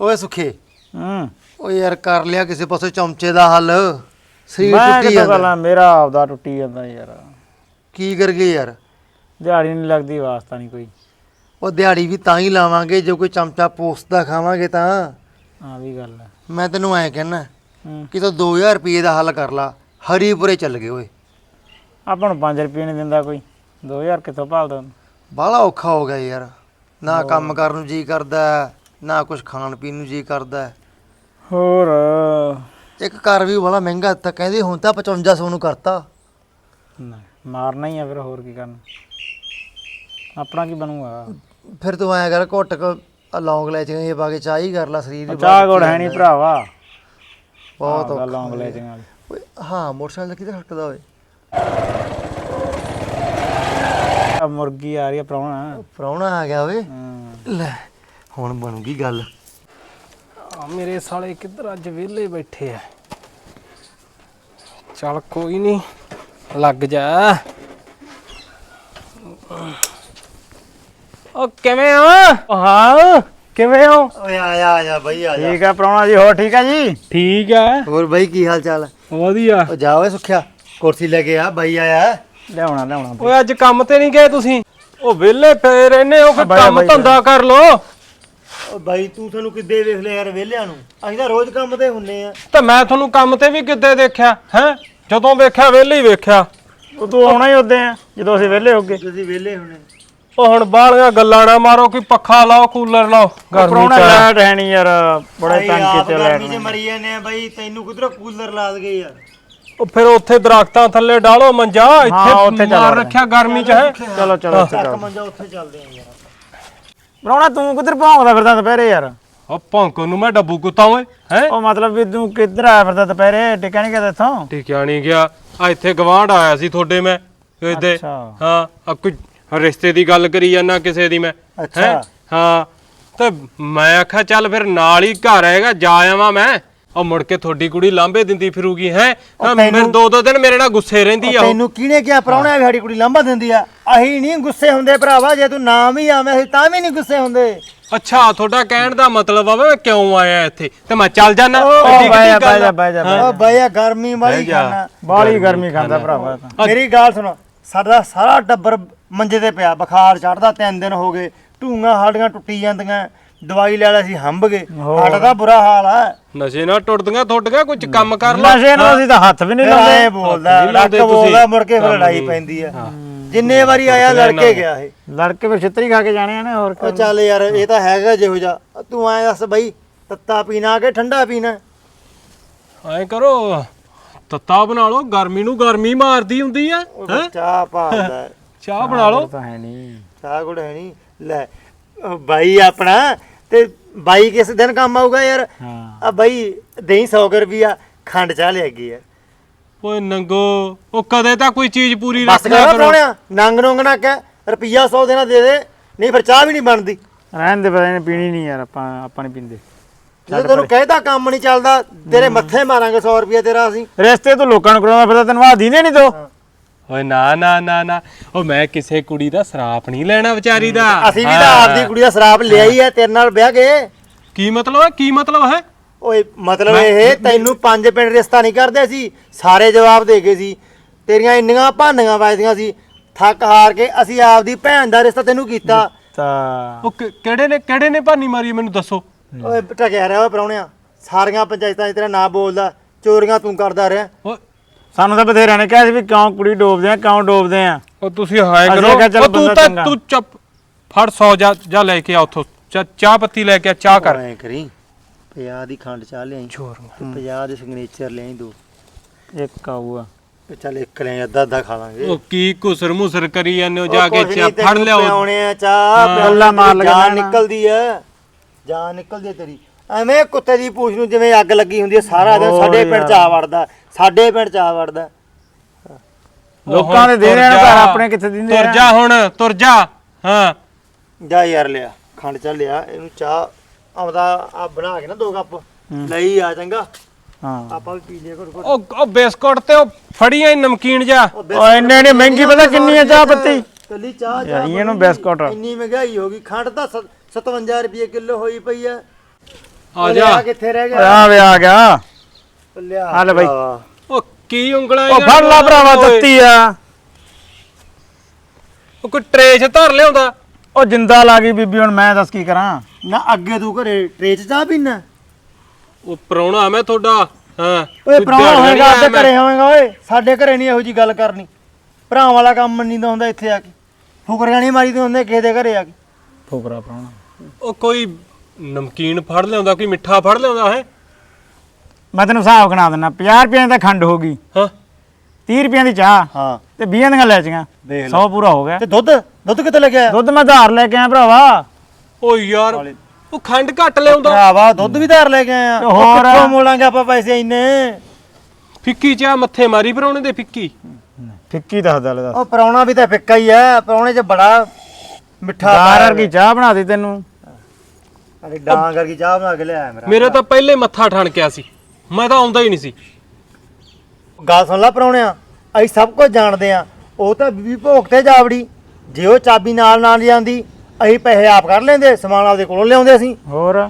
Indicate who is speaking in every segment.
Speaker 1: ਓਏ ਸੁਖੇ।
Speaker 2: ਹੂੰ।
Speaker 1: ਓ ਯਾਰ ਕਰ ਲਿਆ ਕਿਸੇ ਪਾਸੇ ਚਮਚੇ ਦਾ ਹੱਲ। ਸਰੀਰ
Speaker 2: ਮੈਂ
Speaker 1: ਟੁੱਟੀ ਜਾਂਦਾ।
Speaker 2: ਗੱਲਾਂ ਮੇਰਾ ਆਪਦਾ ਟੁੱਟੀ ਜਾਂਦਾ ਯਾਰ।
Speaker 1: ਕੀ ਕਰ ਗਏ ਯਾਰ?
Speaker 2: ਦਿਹਾੜੀ ਨਹੀਂ ਲੱਗਦੀ ਵਾਸਤਾ ਨਹੀਂ ਕੋਈ।
Speaker 1: ਉਹ ਦਿਹਾੜੀ ਵੀ ਤਾਂ ਹੀ ਲਾਵਾਂਗੇ ਜੇ ਕੋਈ ਚਮਚਾ ਪੋਸਦਾ ਖਾਵਾਂਗੇ ਤਾਂ।
Speaker 2: ਆ ਵੀ ਗੱਲ ਹੈ।
Speaker 1: ਮੈਂ ਤੈਨੂੰ ਐਂ ਕਹਿਣਾ
Speaker 2: ਹੂੰ।
Speaker 1: ਕਿ ਤੂੰ 2000 ਰੁਪਏ ਦਾ ਹੱਲ ਕਰ ਲਾ। ਹਰੀਪੁਰੇ ਚੱਲ ਗਏ ਓਏ।
Speaker 2: ਆਪਾਂ ਨੂੰ 5 ਰੁਪਏ ਨਹੀਂ ਦਿੰਦਾ ਕੋਈ। 2000 ਕਿੱਥੋਂ ਭਾਲਦਾ
Speaker 1: ਬਾਹਲਾ ਔਖਾ ਹੋ ਗਿਆ ਯਾਰ। ਨਾ ਕੰਮ ਕਰਨ ਨੂੰ ਜੀ ਕਰਦਾ। ਨਾ ਕੁਝ ਖਾਣ ਪੀਣ ਨੂੰ ਜੀ ਕਰਦਾ ਹੈ।
Speaker 2: ਹੋਰ।
Speaker 1: ਇੱਕ ਘਰ ਵੀ ਬੜਾ ਮਹਿੰਗਾ ਤਾਂ ਕਹਿੰਦੇ ਹੁਣ ਤਾਂ 5500 ਨੂੰ ਕਰਤਾ।
Speaker 2: ਨਾ, ਮਾਰਨਾ ਹੀ ਆ ਫਿਰ ਹੋਰ ਕੀ ਕਰਨਾ। ਆਪਣਾ ਕੀ ਬਣੂਗਾ?
Speaker 1: ਫਿਰ ਤੂੰ ਐਂ ਕਰ ਘੁੱਟ ਕੇ ਲੌਂਗ ਲੈ ਚੀਆਂ ਇਹ ਪਾ ਕੇ ਚਾਹ ਹੀ ਕਰ ਲਾ ਸਰੀਰ ਹੀ
Speaker 2: ਚਾਹ ਗੋੜ ਹੈ ਨਹੀਂ ਭਰਾਵਾ।
Speaker 1: ਬਹੁਤ
Speaker 2: ਬਹੁਤ
Speaker 1: ਔਖਾ
Speaker 2: ਲੌਂਗ ਲੈ ਜਾਂਗਾ
Speaker 1: ਓਏ ਹਾਂ ਮੋਟਰਸਾਈਕਲ ਕਿੱਧਰ ਹਟਦਾ ਓਏ
Speaker 2: ਆ ਮੁਰਗੀ ਆ ਰਹੀ ਆ ਪ੍ਰਾਹੁਣਾ।
Speaker 1: ਪ੍ਰਾਹੁਣਾ ਆ ਗਿਆ ਓਏ।
Speaker 2: ਹੂੰ।
Speaker 1: ਲੈ। ਹੁਣ ਬਣੂਗੀ ਗੱਲ।
Speaker 3: ਆ ਮੇਰੇ ਸਾਲੇ ਕਿੱਧਰ ਅੱਜ ਵਿਹਲੇ ਬੈਠੇ ਆ? ਚੱਲ ਕੋਈ ਨਹੀਂ ਲੱਗ ਜਾ। ਉਹ ਕਿਵੇਂ ਹੋ? ਹਾਂ ਕਿਵੇਂ ਹੋ?
Speaker 1: ਓਏ ਆ ਜਾ ਆ ਜਾ ਬਈ ਆ ਜਾ।
Speaker 2: ਠੀਕ ਆ ਪ੍ਰਾਹੁਣਾ ਜੀ ਹੋਰ ਠੀਕ ਆ ਜੀ?
Speaker 3: ਠੀਕ ਆ।
Speaker 1: ਹੋਰ ਬਈ ਕੀ ਹਾਲ ਚਾਲ?
Speaker 3: ਵਧੀਆ।
Speaker 1: ਓ ਜਾ ਓਏ ਸੁਖਿਆ ਕੁਰਸੀ ਲੈ ਕੇ ਆ ਬਾਈ ਆਇਆ।
Speaker 2: ਲਿਆਉਣਾ ਲਿਆਉਣਾ।
Speaker 3: ਓਏ ਅੱਜ ਕੰਮ ਤੇ ਨਹੀਂ ਗਏ ਤੁਸੀਂ? ਉਹ ਵਿਹਲੇ ਪਏ ਰਹਿੰਦੇ ਹੋ ਕੋਈ
Speaker 2: ਬਾਈ,
Speaker 3: ਕੰਮ ਧੰਦਾ ਕਰ ਲੋ
Speaker 1: ਓ ਬਾਈ ਤੂੰ ਸਾਨੂੰ ਕਿੱਦੇ ਵੇਖ ਲਿਆ ਯਾਰ ਵਿਹਲਿਆਂ ਨੂੰ? ਅਸੀਂ ਤਾਂ ਰੋਜ਼ ਕੰਮ ਤੇ ਹੁੰਨੇ ਆ।
Speaker 3: ਤੇ ਮੈਂ ਤੁਹਾਨੂੰ ਕੰਮ ਤੇ ਵੀ ਕਿੱਦੇ ਦੇਖਿਆ ਹੈ? ਜਦੋਂ ਵੇਖਿਆ ਵਿਹਲੇ ਹੀ ਵੇਖਿਆ।
Speaker 2: ਉਹ ਤੂੰ ਆਉਣਾ ਹੀ ਉਦੋਂ ਆ ਜਦੋਂ ਅਸੀਂ ਵਿਹਲੇ ਹੋਗੇ
Speaker 1: ਤੁਸੀਂ ਵਿਹਲੇ ਹੁੰਨੇ
Speaker 3: ਉਹ ਹੁਣ ਬਾਹਲੀਆਂ ਗੱਲਾਂ ਨਾ ਮਾਰੋ ਕੋਈ ਪੱਖਾ ਲਾਓ ਕੂਲਰ ਲਾਓ ਗਰਮੀ
Speaker 2: ਪ੍ਰਾਹੁਣਾ
Speaker 3: ਚ ਆ।
Speaker 2: ਲਾਈਟ ਹੈ ਨਹੀਂ ਯਾਰ ਬੜੇ ਤੰਗ ਕੀਤੇ
Speaker 1: 'ਚ
Speaker 2: ਲਾਈਟ
Speaker 1: ਮਰੀ ਜਾਂਦੇ ਆ ਬਾਈ ਤੈਨੂੰ ਕਿਧਰੋਂ ਕੂਲਰ ਲਾ ਦਗੇ ਯਾਰ?
Speaker 3: ਉਹ ਫਿਰ ਉੱਥੇ ਦਰਖਤਾਂ ਥੱਲੇ ਡਾਲੋ ਮੰਜਾ ਇੱਥੇ
Speaker 2: ਉੱਥੇ ਚੱਲ
Speaker 3: ਮਾਰ ਰੱਖਿਆ ਗਰਮੀ ਚ ਹੈ?
Speaker 2: ਚਲੋ ਚਲੋ
Speaker 1: ਚੱਕ ਮੰਜਾ ਉੱਥੇ ਚੱਲਦੇ ਆ ਯਾਰ
Speaker 2: ਪ੍ਰਾਹੁਣਾ ਤੂੰ ਕਿੱਧਰ ਭੌਂਕਦਾ ਫਿਰਦਾ ਦੁਪਹਿਰੇ ਯਾਰ
Speaker 3: ਉਹ ਭੌਂਕੋ ਨੂੰ ਮੈਂ ਡੱਬੂ ਕੁੱਤਾ ਓਏ ਹੈ
Speaker 2: ਉਹ ਮਤਲਬ ਵੀ ਤੂੰ ਕਿੱਧਰ ਆਇਆ ਫਿਰਦਾ ਦੁਪਹਿਰੇ ਟਿਕਿਆ ਨਹੀਂ ਕਿਤੇ ਇੱਥੋਂ
Speaker 3: ਟਿਕਿਆ ਨਹੀਂ ਗਿਆ ਆ ਇੱਥੇ ਗਵਾਂਢ ਆਇਆ ਸੀ ਤੁਹਾਡੇ ਮੈਂ ਇਹਦੇ
Speaker 2: ਅੱਛਾ।
Speaker 3: ਹਾਂ ਆ ਕੋਈ ਰਿਸ਼ਤੇ ਦੀ ਗੱਲ ਕਰੀ ਜਾਂਦਾ ਕਿਸੇ ਦੀ ਮੈਂ
Speaker 2: ਅੱਛਾ।
Speaker 3: ਹੈਂ? ਹਾਂ ਤੇ ਮੈਂ ਆਖਿਆ ਚੱਲ ਫਿਰ ਨਾਲ ਹੀ ਘਰ ਆਏਗਾ ਜਾ ਆਵਾਂ ਮੈਂ ਉਹ ਮੁੜ ਕੇ ਤੁਹਾਡੀ ਕੁੜੀ ਲਾਂਬੇ ਦਿੰਦੀ ਫਿਰੂਗੀ ਹੈ? ਮੇਰੇ ਦੋ ਦੋ ਦਿਨ ਮੇਰੇ ਨਾਲ ਗੁੱਸੇ ਰਹਿੰਦੀ ਆ ਉਹ।
Speaker 1: ਤੈਨੂੰ ਕਿਹਨੇ ਕਿਹਾ ਪ੍ਰਾਹੁਣਾ ਵੀ ਸਾਡੀ ਕੁੜੀ ਲਾਂਭਾ ਦਿੰਦੀ ਆ? ਅਸੀਂ ਨਹੀਂ ਗੁੱਸੇ ਹੁੰਦੇ ਭਰਾਵਾ ਜੇ ਤੂੰ ਨਾ ਵੀ ਆਵੇਂ ਅਸੀਂ ਤਾਂ ਵੀ ਨਹੀਂ ਗੁੱਸੇ ਹੁੰਦੇ।
Speaker 3: ਅੱਛਾ ਤੁਹਾਡਾ ਕਹਿਣ ਦਾ ਮਤਲਬ ਆ ਵੀ ਮੈਂ ਕਿਉਂ ਆਇਆ ਇੱਥੇ? ਤੇ ਮੈਂ ਚੱਲ ਜਾਣਾ
Speaker 2: ਉਹ
Speaker 3: ਐਡੀ ਕਿੱਡੀ ਗੱਲ ਆ?
Speaker 1: ਓ ਬਈਆ ਗਰਮੀ ਵਾਲੀ। ਖਾਣਾ
Speaker 2: ਬਾਲੀ ਗਰਮੀ ਖਾਂਦਾ ਭਰਾਵਾ
Speaker 1: ਮੇਰੀ ਗੱਲ ਸੁਣ ਸਾਡਾ ਸਾਰਾ ਟੱਬਰ ਮੰਜੇ ਤੇ ਪਿਆ ਬੁਖਾਰ ਚੜਦਾ ਤਿੰਨ ਦਿਨ ਹੋ ਗਏ ਢੂੰਗਾ ਹਾਡੀਆਂ ਟੁੱਟੀ ਜਾਂਦੀਆਂ। ਦਵਾਈ ਲੈ ਲੈ ਸੀ ਹੰਬ ਗਏ। ਸਾਡਾ ਤਾਂ ਬੁਰਾ ਹਾਲ ਆ।
Speaker 3: ਨਸ਼ੇ ਨਾਲ ਟੁੱਟਦੀਆਂ ਤੁਹਾਡੀਆਂ ਕੁਝ ਕੰਮ ਕਰ ਲਾ।
Speaker 2: ਨਸ਼ੇ ਨੂੰ ਅਸੀਂ ਤਾਂ ਹੱਥ ਵੀ ਨਹੀਂ ਲਾਉਂਦੇ
Speaker 1: ਐ ਬੋਲਦਾ ਲੱਕ। ਬੋਲਦਾ ਮੁੜ ਕੇ ਫਿਰ ਲੜਾਈ ਪੈਂਦੀ ਆ। ਜਿੰਨੇ ਵਾਰੀ ਆਇਆ ਲੜ ਕੇ ਗਿਆ ਇਹ।
Speaker 2: ਲੜਕੇ ਫਿਰ ਛਿੱਤਰੀ ਖਾ ਕੇ ਜਾਣੇ ਆ ਨੇ ਹੋਰ
Speaker 1: ਉਹ ਚੱਲ ਯਾਰ ਇਹ ਤਾਂ ਹੈਗਾ ਜਿਹੋ ਜਿਹਾ। ਤੂੰ ਐ ਦੱਸ ਬਈ ਤੱਤਾ ਪੀਣਾ ਕਿ ਠੰਡਾ ਪੀਣਾ?
Speaker 3: ਐ ਕਰੋ ਤੱਤਾ ਬਣਾ ਲਓ ਗਰਮੀ ਨੂੰ ਗਰਮੀ ਮਾਰਦੀ ਹੁੰਦੀ ਆ
Speaker 1: ਚਾਹ ਹੈ।
Speaker 3: ਚਾਹ ਬਣਾ ਲਓ।
Speaker 2: ਤਾਂ ਹੈ ਨਹੀਂ।
Speaker 1: ਚਾਹ ਗੁੜ ਹੈ ਨਹੀਂ। ਲੈ ਉਹ ਬਾਈ ਆਪਣਾ ਤੇ ਬਾਈ ਕਿਸ ਦਿਨ ਕੰਮ ਆਊਗਾ ਯਾਰ?
Speaker 2: ਹਾਂ।
Speaker 1: ਆ ਬਾਈ ਦੇਈ 100 ਰੁਪਿਆ ਖੰਡ ਚਾਹ ਲੈ ਗਈ ਯਾਰ
Speaker 3: ਓਏ ਨੰਗੋ ਉਹ ਕਦੇ ਤਾਂ ਕੋਈ ਚੀਜ਼ ਪੂਰੀ
Speaker 1: ਬਸ
Speaker 3: ਰੱਖ ਲਿਆ
Speaker 1: ਕਰ
Speaker 3: ਕਰੋ।
Speaker 1: ਪਰੋਣਿਆ ਨੰਗ ਨੰਗ ਨਾ ਕਹਿ ਰੁਪਿਆ 100 ਦੇਣਾ ਦੇ ਦੇ ਨਹੀਂ ਫਿਰ ਚਾਹ ਵੀ ਨਹੀਂ ਬਣਦੀ।
Speaker 2: ਰਹਿਣ ਦੇ ਨਹੀਂ ਪੀਣੀ ਨਹੀਂ ਯਾਰ ਆਪਾਂ ਆਪਾਂ ਨਹੀਂ ਪੀਂਦੇ।
Speaker 1: ਜਦੋਂ ਤੈਨੂੰ ਕਹਿਦਾ ਕੰਮ ਨਹੀਂ ਚੱਲਦਾ ਤੇਰੇ ਮੱਥੇ ਮਾਰਾਂਗੇ 100 ਰੁਪਿਆ ਤੇਰਾ ਅਸੀਂ।
Speaker 2: ਰਿਸ਼ਤੇ ਤੂੰ ਲੋਕਾਂ ਨੂੰ ਕਰਾਉਂਦਾ ਫਿਰਦਾ ਤੈਨੂੰ ਆ ਦੀਨੇ ਨਹੀਂ ਦੋ।
Speaker 3: ਓਏ ਨਾ ਨਾ ਨਾ ਨਾ। ਉਹ ਮੈਂ ਕਿਸੇ ਕੁੜੀ ਦਾ ਸਰਾਪ ਨਹੀਂ ਲੈਣਾ ਵਿਚਾਰੀ ਦਾ।
Speaker 1: ਅਸੀਂ ਵੀ ਤਾਂ ਆਪਦੀ ਕੁੜੀ ਦਾ ਸ਼ਰਾਬ ਲਿਆ ਹੀ ਹੈ ਤੇਰੇ ਨਾਲ ਵਿਆਹ ਕੇ।
Speaker 3: ਕੀ ਮਤਲਬ ਹੈ? ਕੀ ਮਤਲਬ ਹੈ?
Speaker 1: ਓਏ ਮਤਲਬ ਇਹ ਤੈਨੂੰ ਪੰਜ ਪਿੰਡ ਰਿਸ਼ਤਾ ਨਹੀਂ ਕਰਦੇ ਸੀ ਸਾਰੇ ਜਵਾਬ ਦੇ ਗਏ ਸੀ। ਤੇਰੀਆਂ ਇੰਨੀਆਂ ਭਾਨੀਆਂ ਵੱਜਦੀਆਂ ਸੀ ਥੱਕ ਹਾਰ ਕੇ ਅਸੀਂ ਆਪਦੀ ਭੈਣ ਦਾ ਰਿਸ਼ਤਾ ਤੈਨੂੰ ਕੀਤਾ।
Speaker 2: ਤਾਂ
Speaker 3: ਉਹ ਕਿ- ਕਿਹੜੇ ਨੇ ਕਿਹੜੇ ਨੇ ਭਾਨੀ ਮਾਰੀ ਮੈਨੂੰ ਦੱਸੋ।
Speaker 1: ਓਏ ਟਕਿਆ ਰਿਹਾ ਓਏ ਪਰੌਣਿਆ ਸਾਰੀਆਂ ਪੰਚਾਇਤਾਂ 'ਚ ਤੇਰਾ ਨਾਂ ਬੋਲਦਾ ਚੋਰੀਆਂ ਤੂੰ ਕਰਦਾ ਰਿਹਾ।
Speaker 3: ਓਏ
Speaker 2: ਸਾਨੂੰ ਤਾਂ ਬਥੇਰਿਆਂ ਨੇ ਕਿਹਾ ਸੀ ਵੀ ਕਿਉਂ ਕੁੜੀ ਡੋਬਦੇ ਆ ਕਿਉਂ ਡੋਬਦੇ ਆ।
Speaker 3: ਉਹ ਤੁਸੀਂ ਹਾਏ
Speaker 2: ਅਸੀਂ
Speaker 3: ਕਰੋ।
Speaker 2: ਕਿਹਾ ਚੱਲ
Speaker 3: ਉਹ ਤੂੰ
Speaker 2: ਬੰਦਾ
Speaker 3: ਤਾਂ
Speaker 2: ਚੰਗਾ।
Speaker 3: ਤੂੰ ਚੱਪ। ਫੜ 100 ਜਾ ਜਾ ਲੈ ਕੇ ਆ ਉੱਥੋਂ। ਚਾ- ਚਾਹ ਪੱਤੀ ਲੈ ਕੇ ਆ ਚਾਹ ਕਰ।
Speaker 1: ਐ ਕਰੀ 50 ਦੀ ਖੰਡ ਚਾਹ ਲਿਆਈ। ਤੇ 50 ਦੇ ਸਿਗਨੇਚਰ ਲਿਆਈ ਦੋ।
Speaker 2: ਇੱਕ ਆਊਗਾ।
Speaker 1: ਤੇ ਚੱਲ ਇੱਕ ਲੈ ਅੱਧਾ ਅੱਧਾ ਖਾ ਲਾਂਗੇ।
Speaker 3: ਉਹ ਕੀ ਘੁਸਰ ਮੁਸਰ ਕਰੀ ਜਾਂਦੇ ਹੋ? ਜਾ ਕੇ ਚਾਹ ਫੜ ਲਿਆਓ।
Speaker 1: ਪਿਆਉਣੇ ਆ ਚਾਹ ਪਿਆਉਣੇ
Speaker 2: ਗੱਲਾਂ ਮਾਰ ਲਗਾ
Speaker 1: ਜਾਨ
Speaker 2: ਲੈਣਾ।
Speaker 1: ਨਿਕਲਦੀ ਆ। ਜਾਨ ਨਿਕਲਦੀ ਤੇਰੀ। ਐਵੇਂ ਕੁੱਤੇ ਦੀ ਪੂਛ ਨੂੰ ਜਿਵੇਂ ਅੱਗ ਲੱਗੀ ਹੁੰਦੀ ਆ ਸਾਰਾ ਦਿਨ ਸਾਡੇ ਪਿੰਡ ਚ। ਆ ਵੜਦਾ ਸਾਡੇ ਪਿੰਡ ਚ ਆ ਵੜਦਾ।
Speaker 2: ਲੋਕਾਂ ਦੇ ਦੇ ਰਹੇ ਨੇ। ਘਰ ਆਪਣੇ ਕਿੱਥੇ ਦਿੰਦੇ
Speaker 3: ਤੁਰ ਜਾ ਹੁਣ ਤੁਰ ਜਾ ਹਾਂ।
Speaker 1: ਜਾ ਯਾਰ ਲਿਆ ਖੰਡ ਚਾਹ ਲਿਆ ਇਹਨੂੰ ਚਾਹ ਆਉਂਦਾ ਆ ਬਣਾ ਕੇ ਨਾ ਦੋ ਕੱਪ ਲਈ ਆ ਚੰਗਾ।
Speaker 2: ਹਾਂ।
Speaker 1: ਆਪਾਂ ਵੀ ਪੀ ਲਿਆ ਘੁੱਟ ਘੁੱਟ।
Speaker 3: ਉਹ ਉਹ ਬਿਸਕੁਟ ਤੇ ਉਹ ਫੜੀਆਂ ਹੀ ਨਮਕੀਨ ਜਾ
Speaker 2: ਓ ਇੰਨੇ ਨੇ ਮਹਿੰਗੀ ਪਤਾ ਕਿੰਨੀ ਆ ਚਾਹ ਪੱਤੀ?
Speaker 1: ਕੱਲੀ ਚਾਹ
Speaker 2: ਯਾਰ
Speaker 1: ਚਾਹ
Speaker 2: ਇਹਨੂੰ ਬਿਸਕੁਟ।
Speaker 1: ਇੰਨੀ ਮਹਿੰਗਾਈ ਹੋ ਗਈ ਖੰਡ ਤਾਂ 57 ਰੁਪਏ ਕਿਲੋ ਹੋਈ ਪਈ ਆ
Speaker 3: ਆ ਜਾ।
Speaker 1: ਕਿੱਥੇ ਰਹਿ ਗਿਆ?
Speaker 2: ਆ ਵੇ ਆ ਗਿਆ।
Speaker 1: ਲਿਆ
Speaker 2: ਆ ਲੈ ਬਾਈ।
Speaker 3: ਉਹ ਕੀ ਉਂਗਲਾਂ
Speaker 2: ਉਹ ਫੜ ਲਾ ਭਰਾਵਾ ਦਿੱਤੀ ਆ।
Speaker 3: ਉਹ ਕੋਈ ਟਰੇਚ ਧਰ ਲਿਆਉਂਦਾ?
Speaker 2: ਉਹ ਜਿੰਦਾ ਲਾ ਗਈ ਬੀਬੀ ਹੁਣ ਮੈਂ ਦੱਸ ਕੀ ਕਰਾਂ?
Speaker 1: ਨਾ ਅੱਗੇ ਤੂੰ ਘਰੇ ਟ੍ਰੇਚ ਚਾਹ ਪੀਣਾ
Speaker 3: ਉਹ ਪ੍ਰਾਹੁਣਾ ਮੈਂ ਤੁਹਾਡਾ। ਹਾਂ।
Speaker 1: ਓਏ
Speaker 3: ਦਿਹਾੜੀਆਂ
Speaker 1: ਹੋਏਗਾ
Speaker 3: ਨਹੀਂ
Speaker 1: ਤੇ
Speaker 3: ਮੈਂ।
Speaker 1: ਘਰੇ ਹੋਵੇਗਾ ਓਏ। ਸਾਡੇ ਘਰੇ ਨਹੀਂ ਇਹੋ ਜੀ ਗੱਲ ਕਰਨੀ। ਭਰਾਵਾਂ ਵਾਲਾ ਕੰਮ ਨਹੀਂ ਦਾ ਹੁੰਦਾ ਇੱਥੇ ਆ ਕੇ। ਫੁਕਰੀਆਂ ਨਹੀਂ ਮਾਰੀ ਤੇ ਹੁੰਦੇ ਕਿਸੇ ਦੇ ਘਰੇ ਆ ਕੇ।
Speaker 2: ਫੋਕਰਾ ਪ੍ਰਾਹੁਣਾ।
Speaker 3: ਉਹ ਕੋਈ ਨਮਕੀਨ ਫੜ ਲਿਆਉਂਦਾ ਕੋਈ ਮਿੱਠਾ ਫੜ ਲਿਆਉਂਦਾ ਹੈ?
Speaker 2: ਮੈਂ ਤੈਨੂੰ ਹਿਸਾਬ ਗਣਾ ਦਿੰਦਾ 50 ਰੁਪਏ ਦਾ ਖੰਡ ਹੋ ਗਈ।
Speaker 3: ਹਾਂ।
Speaker 2: 30 ਰੁਪਏ ਦੀ ਚਾਹ
Speaker 1: ਹਾਂ।
Speaker 2: ਤੇ 20 ਦੀਆਂ ਲੈਚੀਆਂ
Speaker 1: ਦੇਖ ਲੈ।
Speaker 2: 100 ਪੂਰਾ ਹੋ ਗਿਆ।
Speaker 1: ਤੇ ਦੁੱਧ? ਦੁੱਧ ਕਿੱਥੇ ਲੱਗਿਆ
Speaker 2: ਦੁੱਧ ਮੈਂ ਧਾਰ ਲੈ ਕੇ ਆਇਆ ਭਰਾਵਾ।
Speaker 3: ਓ ਯਾਰ ਉਹ ਖੰਡ ਘੱਟ ਲਿਆਉਂਦਾ।
Speaker 1: ਭਰਾਵਾ ਦੁੱਧ ਵੀ ਧਾਰ ਲੈ ਕੇ ਆਇਆ।
Speaker 2: ਤੇ ਹੋਰ?
Speaker 1: ਕਿੱਥੋਂ ਮੋਲਾਂਗੇ ਆਪਾਂ ਪੈਸੇ ਇੰਨੇ?
Speaker 3: ਫਿੱਕੀ ਚਾਹ ਮੱਥੇ ਮਾਰੀ ਪ੍ਰਾਹੁਣੇ ਦੇ ਫਿੱਕੀ।
Speaker 2: ਫਿੱਕੀ ਦੱਸਦਾ ਲੈ ਦੱਸ
Speaker 1: ਉਹ ਪਰੌਣਾ ਵੀ ਤਾਂ ਫਿੱਕਾ ਹੀ ਆ। ਪਰੌਣੇ 'ਚ ਬੜਾ ਮਿੱਠਾ
Speaker 2: ਦਾਰ ਵਰਗੀ ਚਾਹ ਬਣਾ ਦੇ ਤੈਨੂੰ।
Speaker 1: ਅਰੇ ਡਾਂਗ ਵਰਗੀ ਚਾਹ ਬਣਾ ਕੇ ਲਿਆਇਆ ਮੇਰਾ
Speaker 3: ਮੇਰਾ ਤਾਂ ਪਹਿਲੇ ਮੱਥਾ ਠਣਕਿਆ ਸੀ। ਮੈਂ ਤਾਂ ਆਉਂਦਾ ਹੀ ਨਹੀਂ ਸੀ।
Speaker 1: ਗੱਲ ਸੁਣ ਲੈ ਪਰੌਣਿਆ ਅਸੀਂ ਸਭ ਕੁਝ ਜਾਣਦੇ ਆ ਉਹ ਤਾਂ ਬੀਬੀ ਭੋਗ ਤੇ ਜਾਵੜੀ। ਜੇ ਉਹ ਚਾਬੀ ਨਾਲ ਨਾਲ ਜਾਂਦੀ ਅਸੀਂ ਪੈਸੇ ਆਪ ਕਰ ਲੈਂਦੇ ਸਮਾਨ ਆਪਦੇ ਕੋਲੋਂ ਲਿਆਉਂਦੇ ਅਸੀਂ।
Speaker 2: ਹੋਰ?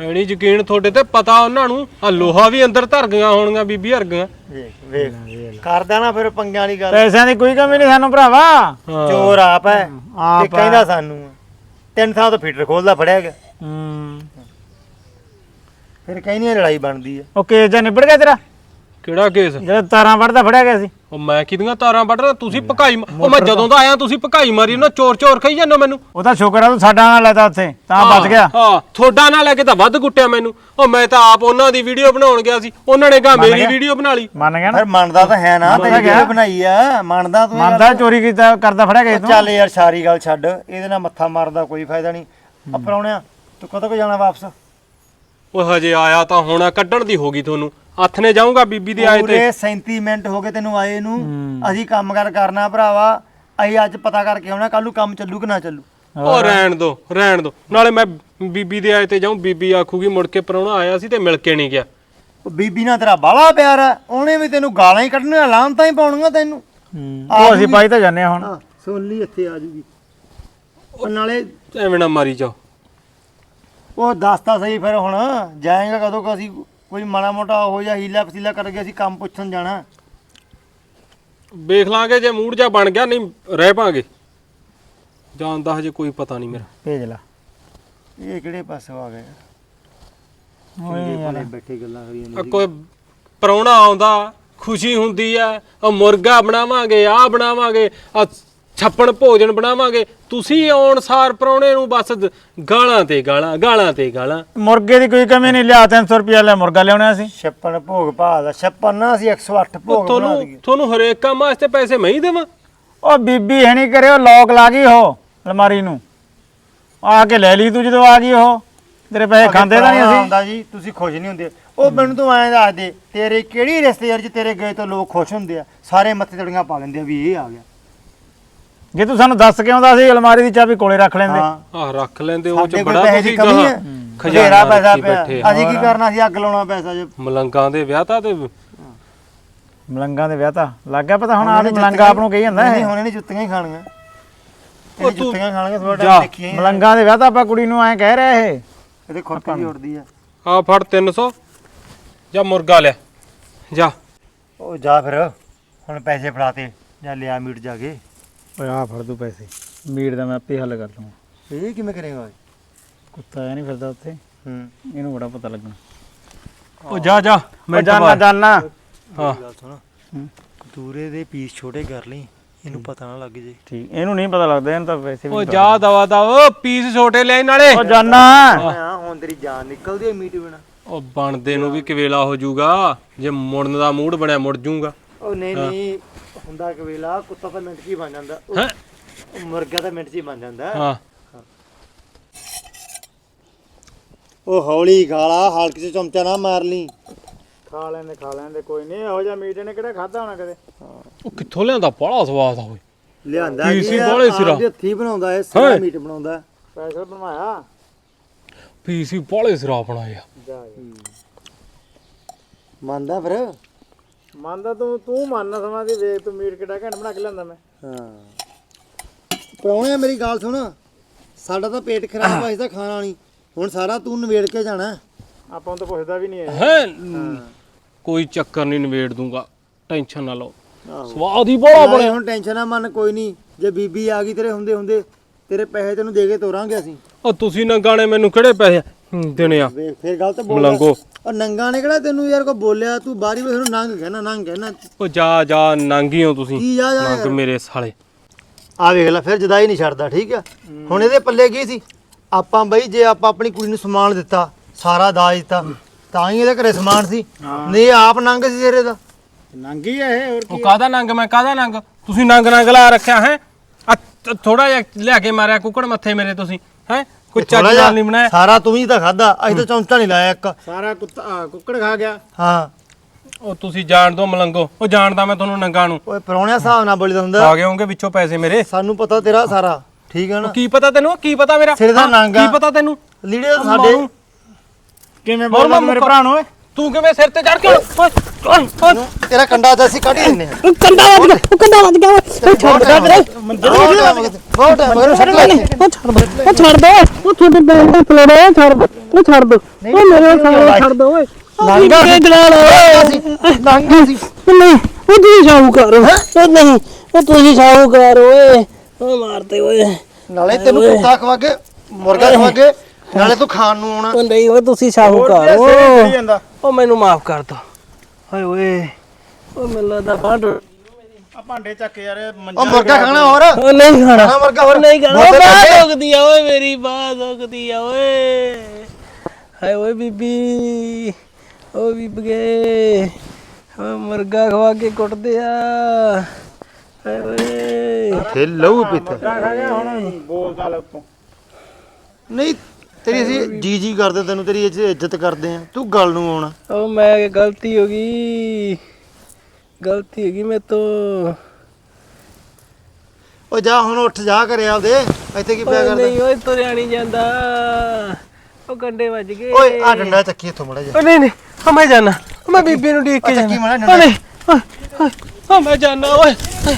Speaker 3: ਐਣੀ ਯਕੀਨ ਤੁਹਾਡੇ ਤੇ ਪਤਾ ਉਹਨਾਂ ਨੂੰ ਆ ਲੋਹਾ ਵੀ ਅੰਦਰ ਧਰ ਗਈਆਂ ਹੋਣਗੀਆਂ ਬੀਬੀ ਹਰਗੀਆਂ।
Speaker 1: ਵੇਖ ਵੇਖ ਕਰਦਾ ਨਾ ਫਿਰ ਪੰਗਾਂ ਵਾਲੀ ਗੱਲ।
Speaker 2: ਪੈਸਿਆਂ ਦੀ ਕੋਈ ਕਮੀ ਨਹੀਂ ਸਾਨੂੰ ਭਰਾਵਾ।
Speaker 3: ਹਾਂ।
Speaker 1: ਚੋਰ ਆਪ ਹੈ।
Speaker 2: ਆਪ
Speaker 1: ਤੇ ਕਹਿੰਦਾ ਸਾਨੂੰ। ਆ। ਤਿੰਨ ਥਾਂ ਤੋਂ ਫੀਟਰ ਖੋਲਦਾ ਫੜਿਆ ਗਿਆ।
Speaker 2: ਹੂੰ।
Speaker 1: ਫਿਰ ਕਹਿੰਦੀ ਲੜਾਈ ਬਣਦੀ ਆ।
Speaker 2: ਉਹ ਕੇਸ ਜਾਂ ਨਿਬੜ ਗਿਆ ਤੇਰਾ?
Speaker 3: ਕਿਹੜਾ ਕੇਸ?
Speaker 2: ਜਿਹੜਾ ਤਾਰਾਂ ਵੜਦਾ ਫੜਿਆ ਗਿਆ ਸੀ।
Speaker 3: ਉਹ ਮੈਂ ਕਿਹਦੀਆਂ ਤਾਰਾਂ ਵੱਢਣਾ ਤੁਸੀਂ ਭਕਾਈ ਮਾ- ਉਹ ਮੈਂ ਜਦੋਂ ਦਾ ਆਇਆ ਤੁਸੀਂ ਭਕਾਈ ਮਾਰੀ ਉਹਨਾਂ ਚੋਰ ਚੋਰ ਕਹੀ ਜਾਂਦੇ ਮੈਨੂੰ।
Speaker 2: ਉਹ ਤਾਂ ਸ਼ੁਕਰ ਆ ਤੂੰ ਸਾਡਾ ਨਾਲ ਲੈਤਾ ਉੱਥੇ ਤਾਂ ਬਚ ਗਿਆ।
Speaker 3: ਹਾਂ ਥੋੜਾ ਨਾਲ ਲੈ ਕੇ ਤਾਂ ਵੱਧ ਕੁੱਟਿਆ ਮੈਨੂੰ। ਉਹ ਮੈਂ ਤਾਂ ਆਪ ਉਹਨਾਂ ਦੀ ਵੀਡੀਓ ਬਣਾਉਣ ਗਿਆ ਸੀ। ਉਹਨਾਂ ਨੇ ਕਹਾ ਮੇਰੀ
Speaker 2: ਗਿਆ?
Speaker 3: ਵੀਡੀਓ ਬਣਾ ਲਈ।
Speaker 2: ਮੰਨ ਗਿਆ ਨਾ?
Speaker 1: ਫਿਰ ਮੰਨਦਾ ਤਾਂ ਹੈ ਨਾ ਤੇਰੀ
Speaker 2: ਗਿਆ।
Speaker 1: ਵੀਡੀਓ ਬਣਾਈ ਆ ਮੰਨਦਾ ਤੂੰ ਇਹ ਗੱਲ?
Speaker 2: ਮੰਨਦਾ ਚੋਰੀ ਕੀਤਾ ਕਰਦਾ ਫੜਿਆ ਗਿਆ ਤੂੰ।
Speaker 1: ਚੱਲ ਯਾਰ ਸਾਰੀ ਗੱਲ ਛੱਡ ਇਹਦੇ ਨਾਲ ਮੱਥਾ ਮਾਰਦਾ ਕੋਈ ਫਾਇਦਾ ਨਹੀਂ। ਆ ਤੂੰ ਕਦੋਂ ਕੋ ਜਾਣਾ ਵਾਪਸ?
Speaker 3: ਉਹ ਹਜੇ ਆਇਆ ਤਾਂ ਹੋਣਾ ਕੱਢਣ ਦੀ ਹੋ ਗਈ ਤੁਹਾਨੂੰ। ਹੱਥ ਨੇ ਜਾਊਂਗਾ ਬੀਬੀ ਦੇ ਆਏ ਤੇ।
Speaker 1: ਪੂਰੇ 37 ਮਿੰਟ ਹੋ ਗਏ ਤੈਨੂੰ ਆਏ ਨੂੰ। ਅਸੀਂ ਕੰਮ ਕਰ ਕਰਨਾ ਭਰਾਵਾ। ਅਸੀਂ ਅੱਜ ਪਤਾ ਕਰਕੇ ਆਉਣਾ ਕੱਲ ਨੂੰ ਕੰਮ ਚੱਲੂ ਕਿ ਨਾ ਚੱਲੂ।
Speaker 3: ਉਹ ਰਹਿਣ ਦੋ ਰਹਿਣ ਦੋ। ਨਾਲੇ ਮੈਂ ਬੀਬੀ ਦੇ ਆਏ ਤੇ ਜਾਊਂ। ਬੀਬੀ ਆਖੂਗੀ ਮੁੜ ਕੇ ਪਰਉਣਾ ਆਇਆ ਸੀ ਤੇ ਮਿਲ ਕੇ ਨਹੀਂ ਗਿਆ।
Speaker 1: ਉਹ ਬੀਬੀ ਨਾਲ ਤੇਰਾ ਬਾਲਾ ਪਿਆਰ ਆ ਉਹਨੇ ਵੀ ਤੈਨੂੰ ਗਾਲਾਂ ਹੀ ਕੱਢਣੀਆਂ ਲਾਂਤਾਂ ਹੀ ਪਾਉਣੀਆਂ ਤੈਨੂੰ।
Speaker 2: ਉਹ ਅਸੀਂ ਪਾਈ ਤਾਂ ਜਾਂਦੇ ਹਾਂ ਹੁਣ।
Speaker 1: ਹਾਂ ਸੁਣ ਲਈ ਇੱਥੇ ਆ ਜੂਗੀ। ਉਹ ਨਾਲੇ
Speaker 3: ਐਵੇਂ ਨਾ ਮਾਰੀ ਜਾਓ।
Speaker 1: ਉਹ ਦੱਸਤਾ ਸਹੀ ਫਿਰ ਹੁਣ। ਜਾਏਗਾ ਕਦੋਂ ਕਿ ਅਸੀਂ ਕੋਈ ਮਾੜਾ ਮੋਟਾ ਹੋ ਜਾ ਹੀਲਾ ਫਸੀਲਾ ਕਰਕੇ ਅਸੀਂ ਕੰਮ ਪੁੱਛਣ ਜਾਣਾ।
Speaker 3: ਵੇਖ ਲਾਂਗੇ ਜੇ ਮੂਡ ਜਾ ਬਣ ਗਿਆ ਨਹੀਂ ਰਹਿ ਪਾਂਗੇ। ਜਾਣ ਦਾ ਹਜੇ ਕੋਈ ਪਤਾ ਨਹੀਂ ਮੇਰਾ।
Speaker 2: ਭੇਜ ਲਾ।
Speaker 1: ਇਹ ਕਿਹੜੇ ਪਾਸੋਂ ਆ ਗਏ?
Speaker 2: ਓਏ ਯਾਰ।
Speaker 1: ਬੈਠੇ ਗੱਲਾਂ ਕਰੀਆਂ
Speaker 3: ਆ ਕੋਈ ਪਰੌਣਾ ਆਉਂਦਾ ਖੁਸ਼ੀ ਹੁੰਦੀ ਆ ਆ ਮੁਰਗਾ ਬਣਾਵਾਂਗੇ ਆ ਬਣਾਵਾਂਗੇ ਆ ਛੱਪਣ ਭੋਜਨ ਬਣਾਵਾਂਗੇ। ਤੁਸੀਂ ਆਉਣ ਸਾਰ ਪਰੌਣੇ ਨੂੰ ਬਸ ਦ- ਗਾਲਾਂ ਤੇ ਗਾਲਾਂ ਗਾਲਾਂ ਤੇ ਗਾਲਾਂ।
Speaker 2: ਮੁਰਗੇ ਦੀ ਕੋਈ ਕਮੀ ਨਹੀਂ ਲਿਆ 300 ਰੁਪਿਆ ਲੈ ਮੁਰਗਾ ਲਿਆਉਣਾ ਸੀ
Speaker 1: ਛੱਪਨ ਭੋਗ ਭਾਅ ਦਾ ਛੱਪਨ ਨਾ ਅਸੀਂ 108 ਭੋਗ ਬਣਾ
Speaker 3: ਤੁਹਾਨੂੰ
Speaker 1: ਦਈਏ।
Speaker 3: ਤੁਹਾਨੂੰ ਹਰੇਕ ਕੰਮ ਵਾਸਤੇ ਪੈਸੇ ਮੈਂ ਹੀ ਦੇਵਾਂ।
Speaker 2: ਉਹ ਬੀਬੀ ਹੈ ਨਹੀਂ ਕਰਿਓ ਲੋਕ ਲਾ ਗਈ ਉਹ ਅਲਮਾਰੀ ਨੂੰ। ਆ ਕੇ ਲੈ ਲਈ ਤੂੰ ਜਦੋਂ ਆ ਗਈ ਉਹ। ਤੇਰੇ ਪੈਸੇ ਖਾਂਦੇ ਤਾਂ ਨਹੀਂ ਅਸੀਂ।
Speaker 1: ਜੀ ਤੁਸੀਂ ਖੁਸ਼ ਨਹੀਂ ਹੁੰਦੇ। ਉਹ ਮੈਨੂੰ ਤੂੰ ਐਂ ਦੱਸ ਦੇ ਤੇਰੇ ਕਿਹੜੀ ਰਿਸ਼ਤੇਦਾਰ ਚ ਤੇਰੇ ਗਏ ਤੋਂ ਲੋਕ ਖੁਸ਼ ਹੁੰਦੇ ਆ? ਸਾਰੇ ਮੱਥੇ ਤੜੀਆਂ ਪਾ ਲੈਂਦੇ ਆ ਵੀ ਇਹ ਆ ਗਿਆ।
Speaker 2: ਜੇ ਤੂੰ ਸਾਨੂੰ ਦੱਸ ਕੇ ਆਉਂਦਾ ਸੀ ਅਲਮਾਰੀ ਦੀ ਚਾਬੀ ਕੋਲੇ ਰੱਖ ਲੈਂਦੇ।
Speaker 1: ਹਾਂ।
Speaker 3: ਆਹ ਰੱਖ ਲੈਂਦੇ ਉਹ
Speaker 1: ਸਾਡੇ
Speaker 3: ਚ
Speaker 1: ਕੋਲ
Speaker 3: ਬੜਾ
Speaker 1: ਪੈਸੇ ਦੀ
Speaker 3: ਤੁਸੀਂ
Speaker 1: ਕਮੀ
Speaker 3: ਗਾਹਾਂ
Speaker 1: ਹੈ।
Speaker 3: ਖਜ਼ਾਨਾ
Speaker 1: ਖਜ਼ਾਨਾ ਪੈਸਾ
Speaker 3: ਰੱਖੀ
Speaker 1: ਪਿਆ।
Speaker 3: ਬੈਠੇ।
Speaker 1: ਅਸੀਂ ਕੀ ਕਰਨਾ ਸੀ ਅੱਗ ਲਾਉਣਾ ਪੈਸਾ ਜੇ।
Speaker 3: ਮਲੰਗਾਂ ਦੇ ਵਿਆਹ ਤਾਂ ਤੇ
Speaker 2: ਮਲੰਗਾਂ ਦੇ ਵਿਆਹ ਤਾਂ ਲੱਗ ਗਿਆ ਪਤਾ ਹੁਣ ਆਪ ਮਲੰਗਾ ਆਪ ਨੂੰ ਕਹੀ ਜਾਂਦਾ
Speaker 1: ਨਹੀਂ
Speaker 2: ਹੈ
Speaker 1: ਹੁਣ ਇਹਨੇ ਜੁੱਤੀਆਂ ਹੀ ਖਾਣੀਆਂ।
Speaker 3: ਉਹ ਤੂੰ-
Speaker 1: ਜੁੱਤੀਆਂ ਖਾਣੀਆਂ ਥੋੜਾ
Speaker 3: ਜਾ,
Speaker 1: ਟਾਈਮ ਦੇਖੀਏ
Speaker 2: ਮਲੰਗਾਂ ਦੇ ਵਿਆਹ ਤਾਂ ਆਪਾਂ ਕੁੜੀ ਨੂੰ ਐਂ ਕਹਿ ਰਹੇ ਇਹ।
Speaker 1: ਇਹਦੇ ਖੁਰਪੀ ਵੀ ਉੜਦੀ ਆ।
Speaker 3: ਆ ਫੜ 300 ਜਾਂ ਮੁਰਗਾ ਲਿਆ। ਜਾ।
Speaker 1: ਉਹ ਜਾ ਫਿਰ ਹੁਣ ਪੈਸੇ ਫੜਾਤੇ ਜਾਂ ਲਿਆ ਮੀਟ ਜਾ ਕੇ।
Speaker 2: ਓਏ ਆ ਫੜ ਤੂੰ ਪੈਸੇ। ਮੀਟ ਦਾ ਮੈਂ ਆਪੇ ਹੱਲ ਕਰ ਲਵਾਂ।
Speaker 1: ਇਹ ਕਿਵੇਂ ਕਰੇਗਾ ਓਏ?
Speaker 2: ਕੁੱਤਾ ਐ ਨਹੀਂ ਫਿਰਦਾ ਉੱਥੇ।
Speaker 1: ਹੂੰ।
Speaker 2: ਇਹਨੂੰ ਬੜਾ ਪਤਾ ਲੱਗਣਾ।
Speaker 3: ਉਹ ਜਾ ਜਾ
Speaker 2: ਮੈਂ ਜਾਣਾ ਜਾਣਾ
Speaker 3: ਹਾਂ।
Speaker 1: ਗੱਲ ਸੁਣ। ਦੂਰੇ ਦੇ ਪੀਸ ਛੋਟੇ ਕਰ ਲਈ ਇਹਨੂੰ ਪਤਾ ਨਾ ਲੱਗ ਜੇ।
Speaker 2: ਠੀਕ ਇਹਨੂੰ ਨਹੀਂ ਪਤਾ ਲੱਗਦਾ ਇਹਨੂੰ ਤਾਂ ਵੈਸੇ ਵੀ
Speaker 3: ਉਹ
Speaker 2: ਨਹੀਂ
Speaker 3: ਜਾ ਦਵਾ ਦਾ ਉਹ ਪੀਸ ਛੋਟੇ ਲੈ ਨਾਲੇ।
Speaker 2: ਪਤਾ। ਉਹ ਜਾਣਾ
Speaker 1: ਆ ਹੁਣ ਤੇਰੀ ਜਾਨ ਨਿਕਲਦੀ ਹੈ ਮੀਟ ਬਿਨਾ।
Speaker 3: ਉਹ ਬਣਦੇ ਨੂੰ ਵੀ ਕਵੇਲਾ ਹੋ ਜਾਊਗਾ ਜੇ ਮੁੜਨ ਦਾ ਮੂਡ ਬਣਿਆ ਮੁੜ ਜਾਊਗਾ
Speaker 1: ਉਹ ਨਹੀਂ ਨਹੀਂ ਹੁੰਦਾ ਕਵੇਲਾ ਕੁੱਤਾ ਤਾਂ ਮਿੰਟ 'ਚ ਹੀ ਬਣ ਜਾਂਦਾ। ਉਹ-
Speaker 3: ਹੈਂ?
Speaker 1: ਉਹ ਮੁਰਗਾ ਤਾਂ ਮਿੰਟ 'ਚ ਹੀ ਬਣ ਜਾਂਦਾ।
Speaker 3: ਹਾਂ।
Speaker 1: ਉਹ ਹੌਲੀ ਗਾਲਾ ਹਲਕ 'ਚ ਚਮਚਾ ਨਾ ਮਾਰ ਲਈ।
Speaker 2: ਖਾ ਲੈਂਦੇ ਖਾ ਲੈਂਦੇ ਕੋਈ ਨਹੀਂ ਇਹੋ ਜਿਹਾ ਮੀਟ ਇਹਨੇ ਕਿਹੜਾ ਖਾਦਾ ਹੋਣਾ ਕਦੇ?
Speaker 3: ਉਹ ਕਿੱਥੋਂ ਲਿਆਂਦਾ? ਬੜਾ ਸਵਾਦ ਆ ਓਏ
Speaker 1: ਲਿਆਂਦਾ
Speaker 3: ਕੀ ਸੀ
Speaker 1: ਆ,
Speaker 3: ਬਾਹਲੇ ਸਿਰਾ?
Speaker 1: ਆਪਦੇ ਹੱਥੀਂ ਬਣਾਉਂਦਾ ਇਹ ਸਾਰਾ
Speaker 3: ਹੈਂ?
Speaker 1: ਮੀਟ ਬਣਾਉਂਦਾ।
Speaker 2: ਸਪੈਸ਼ਲ ਬਣਵਾਇਆ?
Speaker 3: ਪੀਸ ਬਾਲੇ ਸਿਰਾ ਬਣਾਇਆ
Speaker 2: ਜਾ
Speaker 1: ਮੰਨਦਾ ਫਿਰ?
Speaker 2: ਮੰਨਦਾ ਤੂੰ ਤੂੰ ਮੰਨਣਾ ਸਮਾਂ ਦੀ ਵੇਖ ਤੂੰ ਮੀਟ ਕਿੱਡਾ ਘੰਟ ਬਣਾ ਕੇ ਲਿਆਂਦਾ ਮੈਂ।
Speaker 1: ਹਾਂ। ਪ੍ਰਾਹੁਣਿਆ ਮੇਰੀ ਗੱਲ ਸੁਣ। ਸਾਡਾ ਤਾਂ ਪੇਟ ਖਰਾਬ ਆ ਇਸ ਦਾ ਖਾਣਾ ਨਹੀਂ। ਹੁਣ ਸਾਰਾ ਤੂੰ ਨਵੇੜ ਕੇ ਜਾਣਾ।
Speaker 2: ਆਪਾਂ ਨੂੰ ਤਾਂ ਪੁੱਛਦਾ ਵੀ ਨਹੀਂ ਹੈ?
Speaker 4: ਹੈ। ਕੋਈ ਚੱਕਰ ਨਹੀਂ ਨਿਬੇੜ ਦੂੰਗਾ। ਟੈਨਸ਼ਨ ਨਾ ਲਓ। ਸਵਾਦ ਹੀ ਬੜਾ
Speaker 1: ਨਾਲੇ
Speaker 4: ਬਣਿਆ।
Speaker 1: ਹੁਣ ਟੈਨਸ਼ਨ ਨਾ ਮੰਨ ਕੋਈ ਨਹੀਂ। ਜੇ ਬੀਬੀ ਆ ਗਈ ਤੇਰੇ ਹੁੰਦੇ ਹੁੰਦੇ ਤੇਰੇ ਪੈਸੇ ਤੈਨੂੰ ਦੇ ਕੇ ਤੋਰਾਂਗੇ ਅਸੀਂ।
Speaker 4: ਉਹ ਤੁਸੀਂ ਨਾ ਗਾਣੇ ਮੈਨੂੰ ਕਿਹੜੇ ਪੈਸੇ ਦੇਣੇ ਆ?
Speaker 1: ਵੇਖ ਫੇਰ ਗਲਤ ਬੋਲ
Speaker 4: ਮਲੰਗੋ।
Speaker 1: ਉਹ ਨੰਗਾ ਨੇ ਕਿਹੜਾ ਤੈਨੂੰ ਯਾਰ ਕੋ ਬੋਲਿਆ? ਤੂੰ ਬਾਰੀ ਵਿੱਚ ਨੂੰ ਨੰਗ ਕਹਿਣਾ ਨੰਗ ਕਹਿਣਾ।
Speaker 4: ਉਹ ਜਾ ਜਾ ਨਾਂਗੀ ਹੋ ਤੁਸੀਂ।
Speaker 1: ਕੀ ਜਾ ਜਾ
Speaker 4: ਨੰਗ
Speaker 1: ਯਾਰ।
Speaker 4: ਮੇਰੇ ਸਾਲੇ।
Speaker 1: ਆ ਵੇਖ ਲੈ ਫਿਰ ਜਦਾਈ ਨਹੀਂ ਛੱਡਦਾ ਠੀਕ ਆ? ਹੁਣ ਇਹਦੇ ਪੱਲੇ ਕੀ ਸੀ? ਆਪਾਂ ਬਈ ਜੇ ਆਪਾਂ ਆਪਣੀ ਕੁੜੀ ਨੂੰ ਸਮਾਨ ਦਿੱਤਾ ਸਾਰਾ ਦਾਜ ਦਿੱਤਾ ਤਾਂ ਹੀ ਇਹਦੇ ਘਰੇ ਸਮਾਨ ਸੀ। ਨਹੀਂ ਇਹ ਆਪ ਨੰਗ ਸੀ ਤੇਰੇ ਦਾ
Speaker 2: ਨੰਗੀ ਹੈ ਇਹ ਹੋਰ
Speaker 4: ਉਹ ਕਾਹਦਾ ਨੰਗ? ਮੈਂ ਕਾਹਦਾ ਨੰਗ? ਤੁਸੀਂ ਨੰਗ ਨੰਗ ਲਾ ਰੱਖਿਆ ਹੈ? ਥੋੜਾ ਜਿਹਾ ਲਿਆ ਕੇ ਮਾਰਿਆ ਕੁੱਕੜ ਮੱਥੇ ਮੇਰੇ ਤੁਸੀਂ ਹੈ? ਕੋਈ ਚੱਜ
Speaker 1: ਥੋੜ੍ਹਾ ਜਿਹਾ
Speaker 4: ਨਾਲ ਨਹੀਂ ਬਣਾਇਆ।
Speaker 1: ਸਾਰਾ ਤੂੰ ਹੀ ਤਾਂ ਖਾਦਾ ਅਸੀਂ ਤਾਂ ਚਮਚਾ ਨਹੀਂ ਲਾਇਆ ਇੱਕ।
Speaker 2: ਸਾਰਾ ਕੁੱਤਾ ਕੁੱਕੜ ਖਾ ਗਿਆ।
Speaker 1: ਹਾਂ।
Speaker 4: ਉਹ ਤੁਸੀਂ ਜਾਣ ਦੋ ਮਲੰਗੋ ਉਹ ਜਾਣਦਾ ਮੈਂ ਤੁਹਾਨੂੰ ਨੰਗਾ ਨੂੰ।
Speaker 1: ਓਏ ਪਰੌਣਿਆ ਹਿਸਾਬ ਨਾਲ ਬੋਲੀ ਦਾ ਹੁੰਦਾ
Speaker 4: ਆ ਗਏ ਹੋਗੇ ਵਿੱਚੋਂ ਪੈਸੇ ਮੇਰੇ।
Speaker 1: ਸਾਨੂੰ ਪਤਾ ਤੇਰਾ ਸਾਰਾ ਠੀਕ ਹੈ ਨਾ?
Speaker 4: ਕੀ ਪਤਾ ਤੈਨੂੰ ਕੀ ਪਤਾ ਮੇਰਾ?
Speaker 1: ਸਿਰ ਦਾ
Speaker 4: ਹਾਂ,
Speaker 1: ਨੰਗ। ਆ।
Speaker 4: ਕੀ ਪਤਾ ਤੈਨੂੰ?
Speaker 1: ਲੀੜੇ ਤਾਂ ਸਾਡੇ।
Speaker 2: ਕਿਵੇਂ ਬੋਲਦਾ ਮੇਰੇ ਭਰਾ ਨੂੰ ਓਏ?
Speaker 4: ਤੂੰ ਕਿਵੇਂ ਸਿਰ ਤੇ ਚੜ ਕੇ
Speaker 1: ਤੇਰਾ ਕੰਡਾ ਤਾਂ ਅਸੀਂ ਕੱਢ ਹੀ ਦਿੰਨੇ ਆ
Speaker 3: ਕੰਡਾ ਵੱਜ ਗਿਆ ਉਹ ਕੰਡਾ ਵੱਜ ਗਿਆ ਓਏ। ਛੱਡ ਦੇ ਵੀਰੇ।
Speaker 1: ਬਹੁਤ ਮਗਰ ਛੱਡ ਲੈ
Speaker 3: ਉਹ ਛੱਡ ਦੋ ਉਹ ਛੱਡ ਦੋ। ਉਹ ਤੁਹਾਡੇ ਬੈਂਡ ਦੇ ਫਲੋੜੇ ਛੱਡ ਦੋ ਉਹ ਛੱਡ ਦੋ। ਉਹ ਮੇਰੇ ਸਾਲੇ ਛੱਡ ਦੋ ਓਏ।
Speaker 1: ਲੰਘਾ
Speaker 3: ਕੇ ਜਲਾਲ
Speaker 1: ਲੰਘੇ ਸੀ
Speaker 3: ਨਹੀਂ ਉਹ ਤੁਸੀਂ ਸ਼ਾਹੂਕਾਰ ਹੋ ਉਹ ਨਹੀਂ ਉਹ ਤੁਸੀਂ ਸ਼ਾਹੂਕਾਰ ਓਏ। ਉਹ ਮਾਰਦੇ ਓਏ।
Speaker 1: ਨਾਲੇ ਤੈਨੂੰ ਕੁੱਤਾ ਖਵਾ ਕੇ ਮੁਰਗਾ ਖਵਾ ਕੇ ਨਾਲੇ ਤੂੰ ਖਾਣ ਨੂੰ ਆਉਣਾ।
Speaker 3: ਉਹ ਨਹੀਂ ਓਏ ਤੁਸੀਂ ਸ਼ਾਹੂਕਾਰ ਹੋ। ਉਹ ਮੈਨੂੰ ਮਾਫ ਕਰ ਦੋ। ਹਾਏ ਓਏ ਉਹ ਮੈਨੂੰ ਲੱਗਦਾ ਫਾਂਡ
Speaker 2: ਆ ਭਾਂਡੇ ਚੱਕ ਯਾਰ ਇਹ ਮੰਜਾ
Speaker 1: ਉਹ ਮੁਰਗਾ ਖਾਣਾ ਹੋਰ
Speaker 3: ਉਹ ਨਹੀਂ ਖਾਣਾ।
Speaker 1: ਖਾਣਾ ਮੁਰਗਾ ਹੋਰ।
Speaker 3: ਨਹੀਂ ਖਾਣਾ।
Speaker 1: ਮੁਰਗੇ
Speaker 3: ਬਾਹ। ਦੁਖਦੀ ਆ ਓਏ ਮੇਰੀ ਬਾਹ ਦੁਖਦੀ ਆ ਓਏ। ਹਾਏ ਓਏ ਬੀਬੀ ਓ ਬੀਬਗੇ ਓ ਮੁਰਗਾ ਖਵਾ ਕੇ ਕੁੱਟਦੇ ਆ। ਹਾਏ ਓਏ।
Speaker 1: ਤੇ ਲਹੂ ਪੀਤਾ।
Speaker 2: ਖਾ ਗਿਆ ਹੁਣ। ਬੋਲਦਾ ਲੈ ਉੱਤੋਂ
Speaker 1: ਨਹੀਂ ਤੇਰੀ ਅਸੀਂ ਜੀ ਜੀ ਕਰਦੇ ਤੈਨੂੰ ਤੇਰੀ ਇੱਜ਼ਤ ਇੱਜ਼ਤ ਕਰਦੇ ਆ ਤੂੰ ਗੱਲ ਨੂੰ ਆਉਣਾ।
Speaker 3: ਓ ਮੈਂ ਗਲਤੀ ਹੋ ਗਈ। ਗਲਤੀ ਹੋ ਗਈ ਮੇਰੇ ਤੋਂ।
Speaker 1: ਓ ਜਾ ਹੁਣ ਉੱਠ ਜਾ ਘਰੇ ਆਪਦੇ। ਇੱਥੇ ਕੀ ਪਿਆ
Speaker 3: ਓਏ
Speaker 1: ਕਰਦਾ?
Speaker 3: ਨਹੀਂ ਓਏ ਤੁਰਿਆ ਨਹੀਂ ਜਾਂਦਾ। ਉਹ ਕੰਡੇ ਵੱਜ ਗਏ।
Speaker 1: ਓਏ ਆ ਡੰਡਾ ਚੱਕੀ ਇੱਥੋਂ ਮੜਾ ਜਾ
Speaker 3: ਓ ਨਹੀਂ ਨਹੀਂ ਮੈਂ ਜਾਣਾ ਮੈਂ ਬੀਬੀ ਨੂੰ ਢੀਕ ਕੇ
Speaker 1: ਚੱਕੀ
Speaker 3: ਜਾਣਾ ਓ ਨਹੀਂ ਓਏ ਓ ਮੈਂ ਜਾਣਾ ਓਏ ਓਏ,